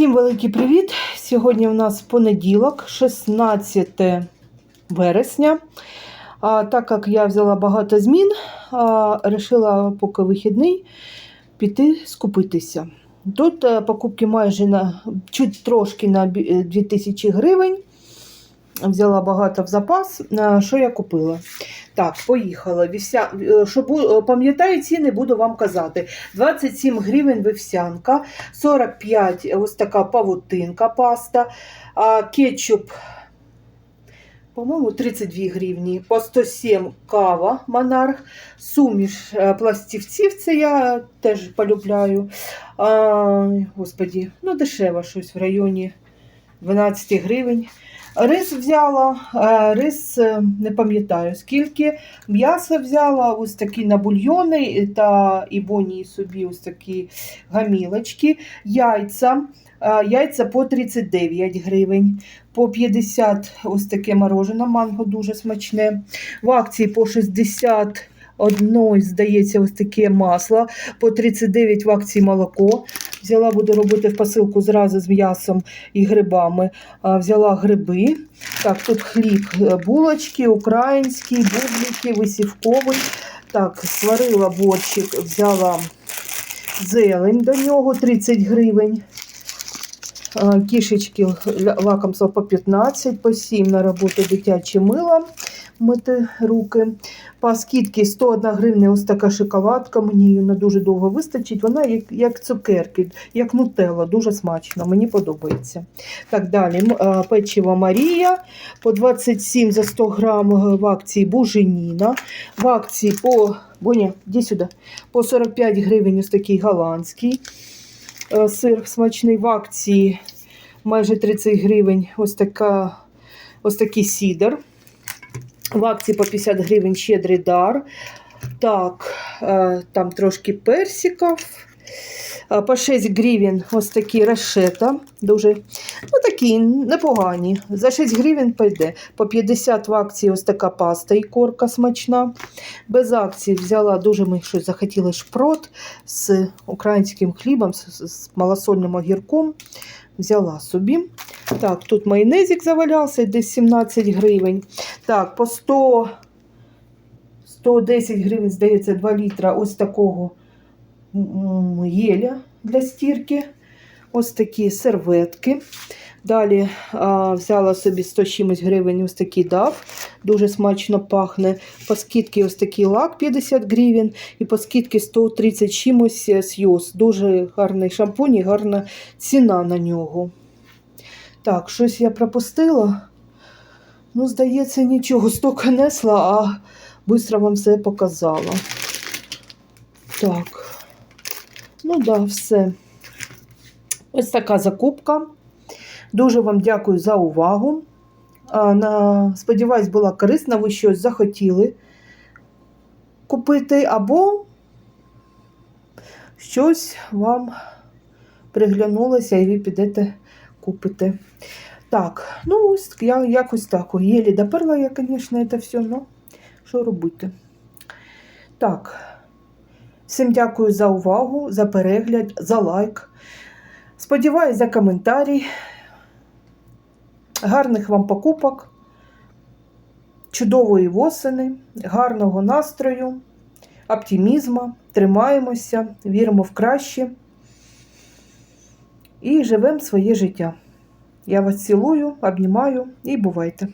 Всім великий привіт! Сьогодні у нас понеділок, 16 вересня. А, так як я взяла багато змін, а, вирішила, поки вихідний, піти скупитися. Тут е, покупки майже на чуть трошки на е, 2000 гривень. Взяла багато в запас. А, Що я купила? Так, поїхала. Вівся... е, Що бу- е, пам'ятаю ціни, буду вам казати. 27 гривень вівсянка, 45 ось така павутинка паста, а кетчуп, по-моєму, 32 гривні, по 107 кава монарх, суміш е, пластівців, це я теж полюбляю. А, господі, ну дешево щось в районі 12 гривень. Рис взяла, е, рис е, не пам'ятаю скільки. М'ясо взяла ось такі на бульйони та і бонії собі ось такі гамілочки. Яйця. е, Яйця по 39 гривень, по 50 ось таке морожене, манго дуже смачне. В акції по 60 одної, здається, ось таке масло, по 39 в акції молоко. Взяла, буду робити в посилку зразу з м'ясом і грибами. Взяла гриби. Так, тут хліб, е, булочки, українські, бублики, висівковий. Так, сварила борщик, взяла зелень до нього 30 гривень. Кішечки лакомства по 15, по 7 на роботу дитяче мило мити руки. Скидці 101 гривня ось така шоколадка. Мені її на дуже довго вистачить. Вона як, як цукерки, як нутелла, дуже смачно, мені подобається. Так, далі печиво Марія по 27 за 100 грам е, в акції Буженіна. В акції по Боня, іди сюди, по 45 гривень ось такий голландський е, сир смачний в акції майже 30 гривень. Ось, така, ось такий сідер. В акції по 50 гривень щедрий дар. Так, е, там трошки персиків. Е, По 6 гривень ось такі решета. Дуже ну, такі непогані. За 6 гривень пойде. По 50 в акції ось така паста і корка смачна. Без акції взяла дуже ми щось захотіли шпрот з українським хлібом, з малосольним огірком. Взяла собі. Так, тут майонезик завалявся, десь 17 гривень. Так, по 100, 110 гривень, здається, 2 літра ось такого м, єля для стірки. Ось такі серветки. Далі а, взяла собі 100 чимось гривень ось такий дав. Дуже смачно пахне. По скидці ось такий лак 50 гривень. І по скидці 130 чимось е, сйоз. Дуже гарний шампунь і гарна ціна на нього. Так, щось я пропустила. Ну, здається, нічого. Стока несла, а швидко вам все показала. Так. Ну да, все. Ось така закупка. Дуже вам дякую за увагу. Сподіваюсь, була корисна, ви щось захотіли купити, або щось вам приглянулося, і ви підете купите. Так, ну ось я якось так. Єлі доперла я, звісно, це все, ну що робити? Так. Всім дякую за увагу, за перегляд, за лайк. Сподіваюсь, за коментарі. Гарних вам покупок, чудової восени, гарного настрою, оптимізму. Тримаємося, віримо в краще і живемо своє життя. Я вас цілую, обнімаю і бувайте!